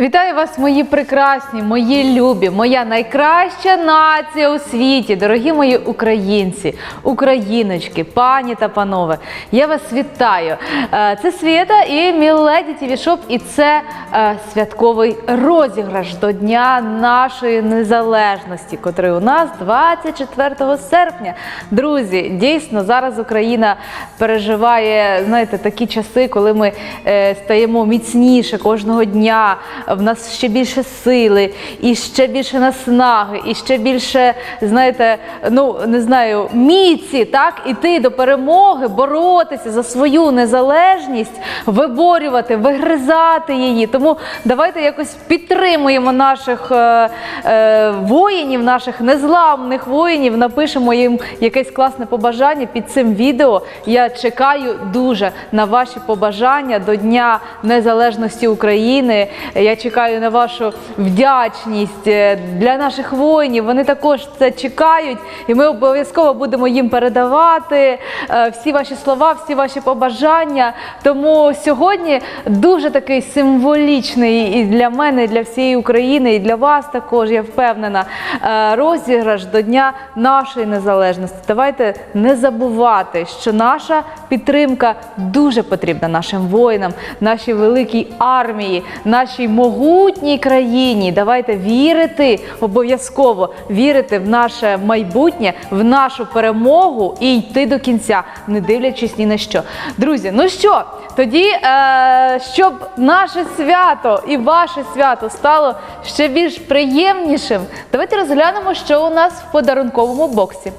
Вітаю вас, мої прекрасні, мої любі, моя найкраща нація у світі, дорогі мої українці, україночки, пані та панове. Я вас вітаю. Е, Це Свєта і Міледі ТВ Шоп, і це е, святковий розіграш до Дня нашої незалежності, котрий у нас 24 серпня. Друзі, дійсно зараз Україна переживає знаєте, такі часи, коли ми е, стаємо міцніше кожного дня. В нас ще більше сили, і ще більше наснаги, і ще більше, знаєте, ну не знаю, міці, так іти до перемоги, боротися за свою незалежність, виборювати, вигризати її. Тому давайте якось підтримуємо наших е, е, воїнів, наших незламних воїнів. Напишемо їм якесь класне побажання під цим відео. Я чекаю дуже на ваші побажання до Дня Незалежності України. Я чекаю на вашу вдячність е, для наших воїнів. Вони також це чекають, і ми обов'язково будемо їм передавати е, всі ваші слова, всі ваші побажання. Тому сьогодні дуже такий символічний і для мене, і для всієї України, і для вас також, я впевнена, е, розіграш до Дня нашої незалежності. Давайте не забувати, що наша підтримка дуже потрібна нашим воїнам, нашій великій армії, нашій могутній країні. Давайте вірити обов'язково вірити в наше майбутнє, в нашу перемогу і йти до кінця, не дивлячись ні на що. Друзі, ну що, тоді, е, щоб наше свято і ваше свято стало ще більш приємнішим, давайте розглянемо, що у нас в подарунковому боксі.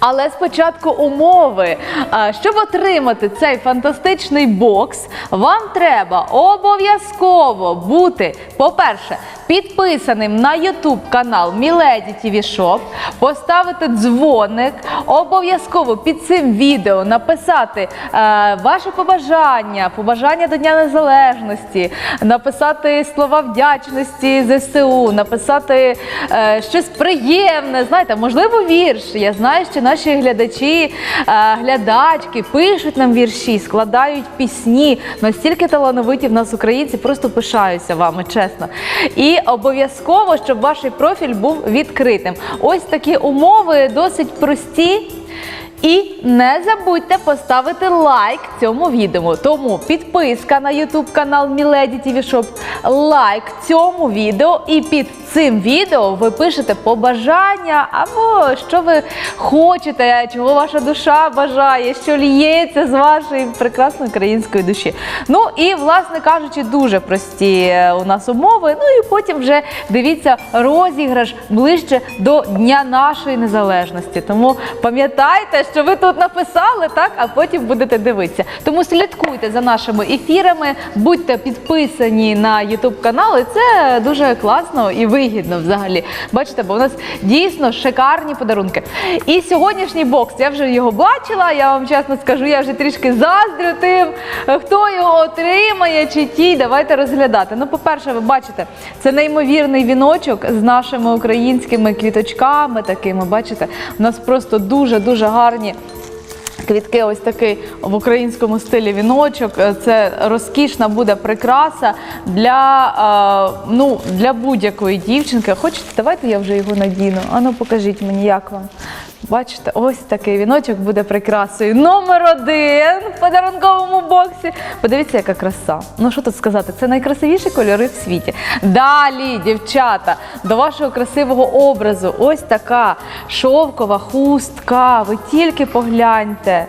Але спочатку умови. Щоб отримати цей фантастичний бокс, вам треба обов'язково бути, по-перше, підписаним на YouTube канал Milady TV Shop, поставити дзвоник, обов'язково під цим відео написати е, ваше побажання, побажання до Дня Незалежності, написати слова вдячності ЗСУ, написати е, щось приємне, знаєте, можливо, вірш. Я знаю, що наші глядачі, е, глядачки пишуть нам вірші, складають пісні. Настільки талановиті в нас українці, просто пишаюся вами, чесно. І обов'язково, щоб ваш профіль був відкритим. Ось такі умови досить прості. І не забудьте поставити лайк цьому відео. Тому підписка на YouTube канал Milady TV лайк цьому відео, і цим відео ви пишете побажання або що ви хочете, чого ваша душа бажає, що ліється з вашої прекрасної української душі. Ну і, власне кажучи, дуже прості е, у нас умови. Ну і потім вже дивіться розіграш ближче до Дня нашої незалежності. Тому пам'ятайте, що ви тут написали, так, а потім будете дивитися. Тому слідкуйте за нашими ефірами, будьте підписані на YouTube канал, і це дуже класно і вигідно взагалі. Бачите, бо у нас дійсно шикарні подарунки. І сьогоднішній бокс, я вже його бачила, я вам чесно скажу, я вже трішки заздрю тим, хто його отримає чи ті. Давайте розглядати. Ну, по-перше, ви бачите, це неймовірний віночок з нашими українськими квіточками такими. Бачите, у нас просто дуже-дуже гарні. Квітки, ось такий в українському стилі віночок. Е, Це розкішна буде прикраса для, е, ну, для будь-якої дівчинки. Хочете, давайте я вже його надіну. Ану, покажіть мені, як вам. Бачите, ось такий віночок буде прикрасою. Номер один в подарунковому боксі. Подивіться, яка краса. Ну що тут сказати? Це найкрасивіші кольори в світі. Далі, дівчата, до вашого красивого образу. Ось така шовкова хустка. Ви тільки погляньте.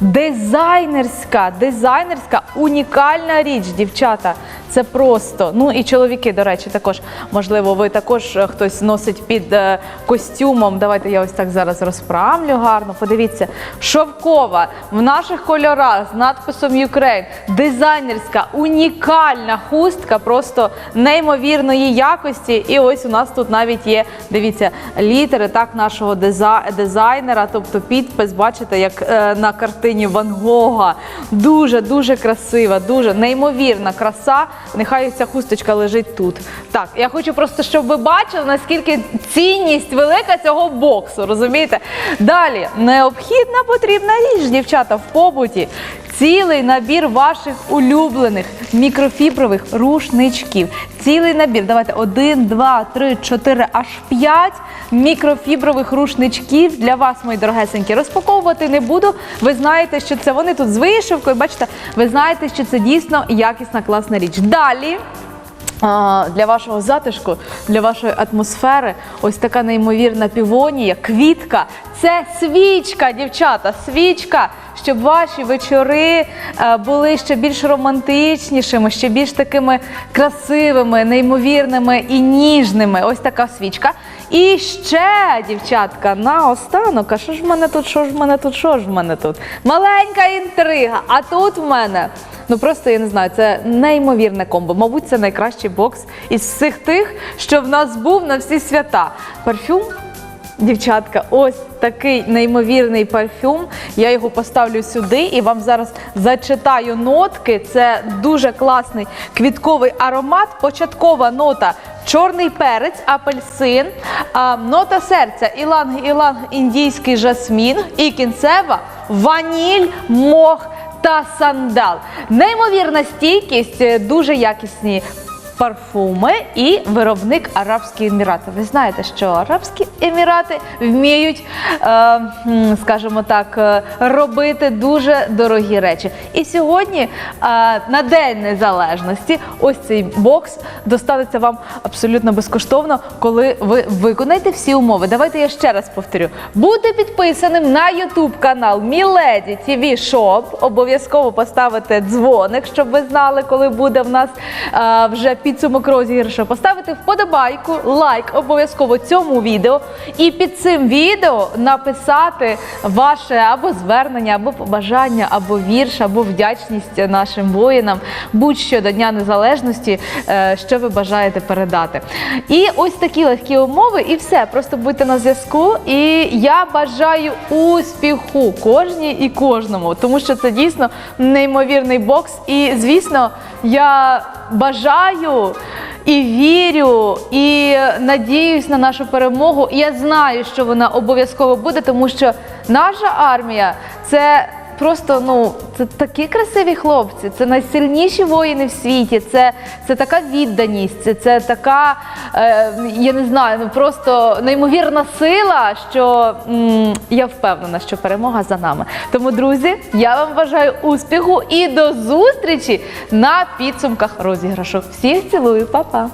Дизайнерська, дизайнерська, унікальна річ, дівчата. Це просто. Ну і чоловіки, до речі, також можливо, ви також е, хтось носить під е, костюмом. Давайте я ось так зараз розправлю гарно. Подивіться, шовкова в наших кольорах з надписом Ukraine. Дизайнерська, унікальна хустка, просто неймовірної якості. І ось у нас тут навіть є, дивіться, літери так нашого диза- дизайнера, тобто підпис, бачите, як е, на картині Ван Гога. Дуже дуже красива, дуже неймовірна краса. Нехай ця хусточка лежить тут. Так, я хочу просто, щоб ви бачили, наскільки цінність велика цього боксу. Розумієте? Далі необхідна потрібна річ, дівчата, в побуті. Цілий набір ваших улюблених мікрофібрових рушничків. Цілий набір. Давайте один, два, три, чотири, аж п'ять мікрофібрових рушничків для вас, мої дорогесенькі. Розпаковувати не буду. Ви знаєте, що це вони тут з вишивкою. Бачите, ви знаєте, що це дійсно якісна класна річ. Далі. Для вашого затишку, для вашої атмосфери, ось така неймовірна півонія, квітка. Це свічка, дівчата, свічка, щоб ваші вечори е, були ще більш романтичнішими, ще більш такими красивими, неймовірними і ніжними. Ось така свічка. І ще, дівчатка, наостанок, а що ж в мене тут, що ж в мене тут, що ж в мене тут? Маленька інтрига. А тут в мене. Ну просто я не знаю, це неймовірне комбо. Мабуть, це найкращий бокс із всіх тих, що в нас був на всі свята. Парфюм. Дівчатка, ось такий неймовірний парфюм. Я його поставлю сюди і вам зараз зачитаю нотки. Це дуже класний квітковий аромат. Початкова нота чорний перець, апельсин, а, нота серця, іланг, іланг, індійський жасмін і кінцева ваніль, мох та сандал. Неймовірна стійкість, е, дуже якісні парфуми і виробник Арабські Емірати. Ви знаєте, що Арабські Емірати вміють, е, скажімо так, е, робити дуже дорогі речі. І сьогодні е, на День Незалежності ось цей бокс достанеться вам абсолютно безкоштовно, коли ви виконаєте всі умови. Давайте я ще раз повторю: бути підписаним на YouTube канал Міледі TV Shop. Обов'язково поставити дзвоник, щоб ви знали, коли буде в нас вже підсумок розіграшу. Поставити вподобайку, лайк обов'язково цьому відео. І під цим відео написати ваше або звернення, або побажання, або вірш, або вдячність нашим воїнам, будь-що до Дня Незалежності, е, що ви бажаєте передати. І ось такі легкі умови, і все. Просто будьте на зв'язку. І я бажаю успіху кожній і кожному, тому що це дійсно неймовірний бокс. І звісно, я бажаю і вірю, і надіюсь на нашу перемогу. І я знаю, що вона обов'язково буде, тому що наша армія це. Просто ну це такі красиві хлопці, це найсильніші воїни в світі. Це, це така відданість, це, це така, е, я не знаю, ну просто неймовірна сила, що м, я впевнена, що перемога за нами. Тому, друзі, я вам бажаю успіху і до зустрічі на підсумках розіграшу. Всіх цілую, па-па!